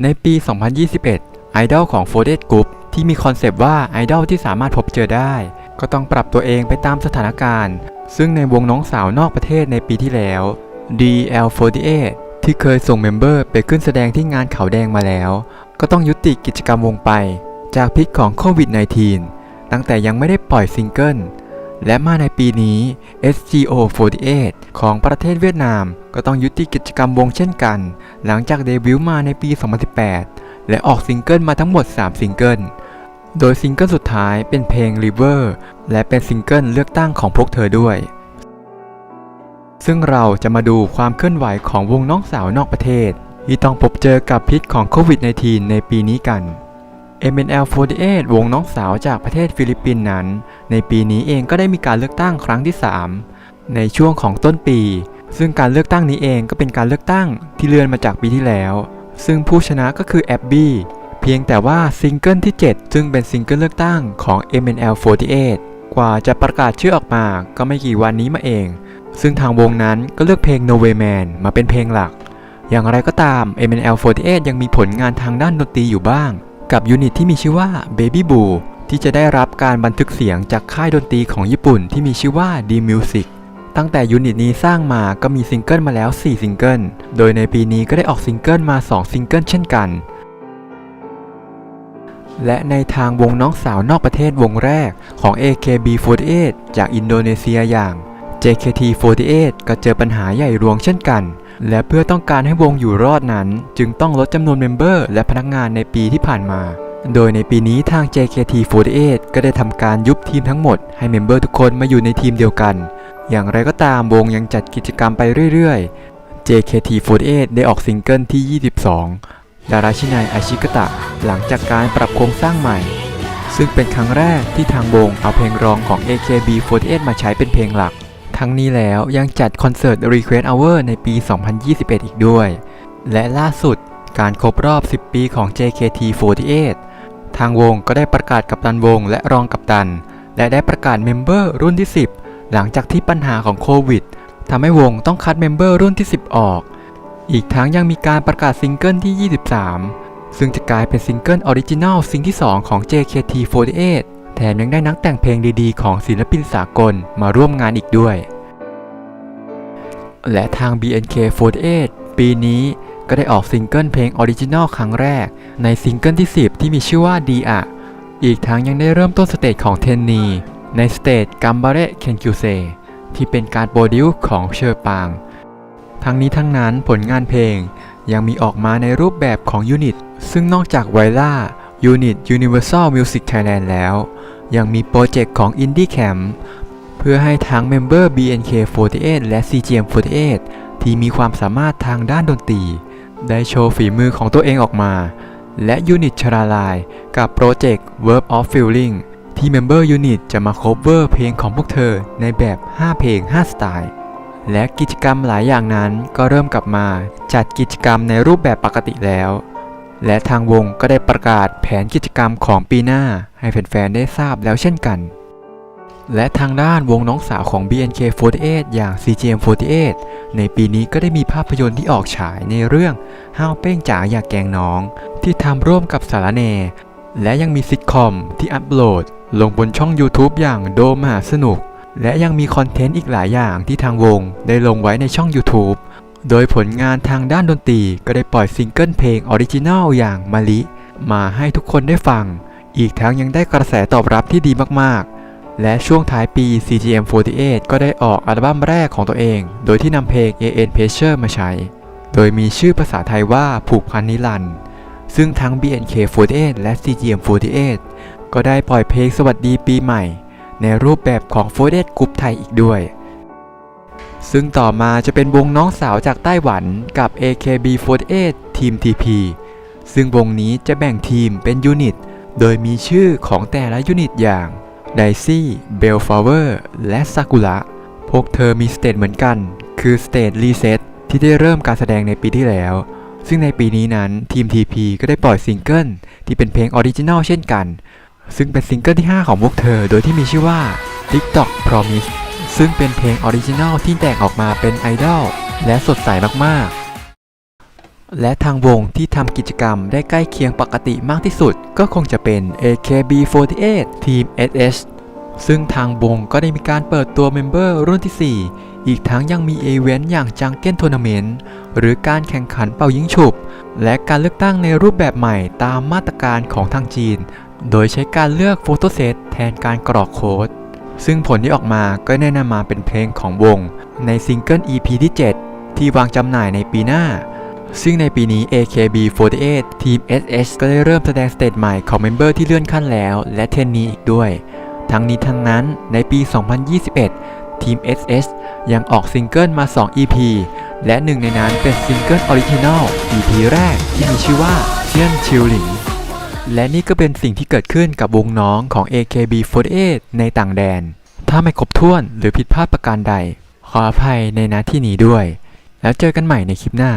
ในปี 2021 ไอดอลของ f o r d e d Group ที่มีคอนเซปต์ว่าไอดอลที่สามารถพบเจอได้ ก็ต้องปรับตัวเองไปตามสถานการณ์ ซึ่งในวงน้องสาวนอกประเทศในปีที่แล้ว DL48 ที่เคยส่งเมมเบอร์ไปขึ้นแสดงที่งานเขาแดงมาแล้ว ก็ต้องยุติกิจกรรมวงไป จากพิษของโควิด -19 ตั้งแต่ยังไม่ได้ปล่อยซิงเกิล และมาในปีนี้ SGO48 ของประเทศเวียดนาม ก็ต้องยุติกิจกรรมวงเช่นกัน หลังจากเดบิวต์มาในปี 2018 และออกซิงเกิลมาทั้งหมด 3 ซิงเกิล โดยซิงเกิลสุดท้ายเป็นเพลง River และเป็นซิงเกิลเลือกตั้งของพวกเธอด้วย ซึ่งเราจะมาดูความเคลื่อนไหวของวงน้องสาวนอกประเทศ ที่ต้องพบเจอกับพิษของโควิด -19 ในปีนี้กัน MNL48 วงน้องสาวจากประเทศฟิลิปปินส์นั้น ในปีนี้เองก็ได้มีการเลือกตั้งครั้งที่ 3 ในช่วงของต้นปี ซึ่งการเลือกตั้งนี้เองก็เป็นการเลือกตั้งที่เลื่อนมาจากปีที่แล้ว ซึ่งผู้ชนะก็คือแอบบี้เพียงแต่ว่าซิงเกิลที่ 7 ซึ่งเป็นซิงเกิลเลือกตั้งของ MNL48 กว่าจะประกาศชื่อออกมาก็ไม่กี่วันนี้มาเอง ซึ่งทางวงนั้นก็เลือกเพลง No Way Man มาเป็นเพลงหลัก อย่างไรก็ตาม MNL48 ยังมีผลงานทางด้านดนตรีอยู่บ้าง กับยูนิตที่มีชื่อว่า Baby Boo ที่จะได้รับการบันทึกเสียงจากค่ายดนตรีของญี่ปุ่นที่มีชื่อว่า D Music ตั้งแต่ยูนิตนี้สร้างมาก็มีซิงเกิลมาแล้ว 4 ซิงเกิล โดยในปีนี้ก็ได้ออกซิงเกิลมา 2 ซิงเกิลเช่นกัน และในทางวงน้องสาวนอกประเทศวงแรกของ AKB48 จากอินโดนีเซียอย่าง JKT48 ก็เจอปัญหาใหญ่รวงเช่นกัน และเพื่อต้องการให้วงอยู่รอดนั้น จึงต้องลดจำนวนเมมเบอร์และพนักงานในปีที่ผ่านมา โดยในปีนี้ทาง JKT48 ก็ได้ทำการยุบทีมทั้งหมด ให้เมมเบอร์ทุกคนมาอยู่ในทีมเดียวกัน อย่างไรก็ตามวงยังจัดกิจกรรมไปเรื่อยๆ JKT48 ได้ออกซิงเกิลที่ 22 ดาราชินายอาชิกตะ หลังจากการปรับโครงสร้างใหม่ ซึ่งเป็นครั้งแรกที่ทางวงเอาเพลงรองของ AKB48 มาใช้เป็นเพลงหลัก ทั้งนี้แล้วยังจัดคอนเสิร์ต Request Hour ในปี 2021 อีกด้วย และล่าสุดการครบรอบ 10 ปีของ JKT48 างวงก็ได้ประกาศกัปตันวงและรองกัปตัน และได้ประกาศเมมเบอร์รุ่นที่ 10 หลังจากที่ปัญหาของโควิดทำให้วงต้องคัดเมมเบอร์รุ่นที่ 10 ออก อีกทั้งยังมีการประกาศซิงเกิลที่ 23 ซึ่งจะกลายเป็นซิงเกิลออริจินัลซิงที่ 2 ของ JKT48 แถมยังได้นักแต่งเพลงดีๆ ของศิลปินสากลมาร่วมงานอีกด้วย และทาง BNK48 ปีนี้ ก็ได้ออกซิงเกิลเพลงออริจินัลครั้งแรก ในซิงเกิลที่ 10 ที่มีชื่อว่าดีอะอีกทั้งยังได้เริ่มต้นสเตจของเทนนีในสเตจกัมบาเรเคนคิวเซที่เป็นการโปรดิวของเชอร์ปาง ทั้งนี้ทั้งนั้นผลงานเพลงยังมีออกมาในรูปแบบของยูนิต ซึ่งนอกจากไวล่ายูนิต Universal Music Thailand แล้ว ยังมีโปรเจกต์ของ Indie Camp เพื่อให้ทั้งเมมเบอร์ BNK48 และ CGM48 ที่มีความสามารถทางด้านดนตรี ได้โชว์ฝีมือของตัวเองออกมา และยูนิตชราลายกับโปรเจกต์ Verb of Feeling ที่เมมเบอร์ยูนิตจะมาโคเวอร์เพลงของพวกเธอในแบบ 5 เพลง 5 สไตล์ และกิจกรรมหลายอย่างนั้นก็เริ่มกลับมาจัดกิจกรรมในรูปแบบปกติแล้ว และทางวงก็ได้ประกาศแผนกิจกรรมของปีหน้าให้แฟนๆได้ทราบแล้วเช่นกัน และทางด้านวงน้องสาวของ BNK48 อย่าง CGM48 ในปีนี้ก็ได้มีภาพยนตร์ที่ออกฉายในเรื่องห้าวเป้งจ๋าอยากแกงน้อง ที่ทำร่วมกับสารแนและยังมีซิทคอมที่อัปโหลด ลงบนช่อง YouTube อย่างโดมมหาสนุก และยังมีคอนเทนต์อีกหลายอย่างที่ทางวงได้ลงไว้ในช่อง YouTube โดยผลงานทางด้านดนตรีก็ได้ปล่อยซิงเกิลเพลงออริจินัลอย่างมาลิมาให้ทุกคนได้ฟัง อีกทั้งยังได้กระแสตอบรับที่ดีมากๆ และช่วงท้ายปี CGM48 ก็ได้ออกอัลบั้มแรกของตัวเอง โดยที่นำเพลง AN Pressure มาใช้ โดยมีชื่อภาษาไทยว่าผูกพันนิรันด์ซึ่งทั้ง BNK48 และ CGM48 ก็ได้ปล่อยเพลงสวัสดีปีใหม่ ในรูปแบบของ f o r d e d Group ไทยอีกด้วย ซึ่งต่อมาจะเป็นวงน้องสาวจากไต้หวันกับ AKB48 ทีม TP ซึ่งวงนี้จะแบ่งทีมเป็นยูนิต โดยมีชื่อของแต่ละยูนิตอย่าง ไดซี่เบลฟลาเวอร์และซากุระพวกเธอมีสเตจเหมือนกัน คือสเตจรีเซ็ตที่ได้เริ่มการแสดงในปีที่แล้ว ซึ่งในปีนี้นั้นทีม TP ก็ได้ปล่อยซิงเกิลที่เป็นเพลงออริจินัลเช่นกัน ซึ่งเป็นซิงเกิลที่ 5 ของพวกเธอโดยที่มีชื่อว่า TikTok Promise ซึ่งเป็นเพลงออริจินัลที่แต่งออกมาเป็นไอดอลและสดใสมากๆ และทางวงที่ทำกิจกรรมได้ใกล้เคียงปกติมากที่สุด ก็คงจะเป็น AKB48 ทีม SS ซึ่งทางวงก็ได้มีการเปิดตัวเมมเบอร์รุ่นที่ 4 อีกทั้งยังมีอีเวนต์อย่างจังเก้นทัวร์นาเมนต์หรือการแข่งขันเป่ายิงฉุบ และการเลือกตั้งในรูปแบบใหม่ตามมาตรการของทางจีน โดยใช้การเลือกโฟโต้เซตแทนการกรอกโค้ด ซึ่งผลที่ออกมาก็แนะนำมาเป็นเพลงของวง ในซิงเกิล EP ที่ 7 ที่วางจำหน่ายในปีหน้า ซึ่งในปีนี้ AKB48 ทีม SS ก็ได้เริ่มแสดงสเตจใหม่ของเมมเบอร์ที่เลื่อนขั้นแล้ว และเทนนีอีกด้วย ทั้งนี้ทั้งนั้นในปี 2021 ทีม SS ยังออกซิงเกิลมา 2 EP และหนึ่งในนั้นเป็นซิงเกิลออริจินัล EP แรกที่มีชื่อว่าเชียนชิลหลิง และนี่ก็เป็นสิ่งที่เกิดขึ้นกับวงน้องของ AKB48 ในต่างแดน ถ้าไม่ครบถ้วนหรือผิดพลาดประการใด ขออภัยในนาที่นี้ด้วย แล้วเจอกันใหม่ในคลิปหน้า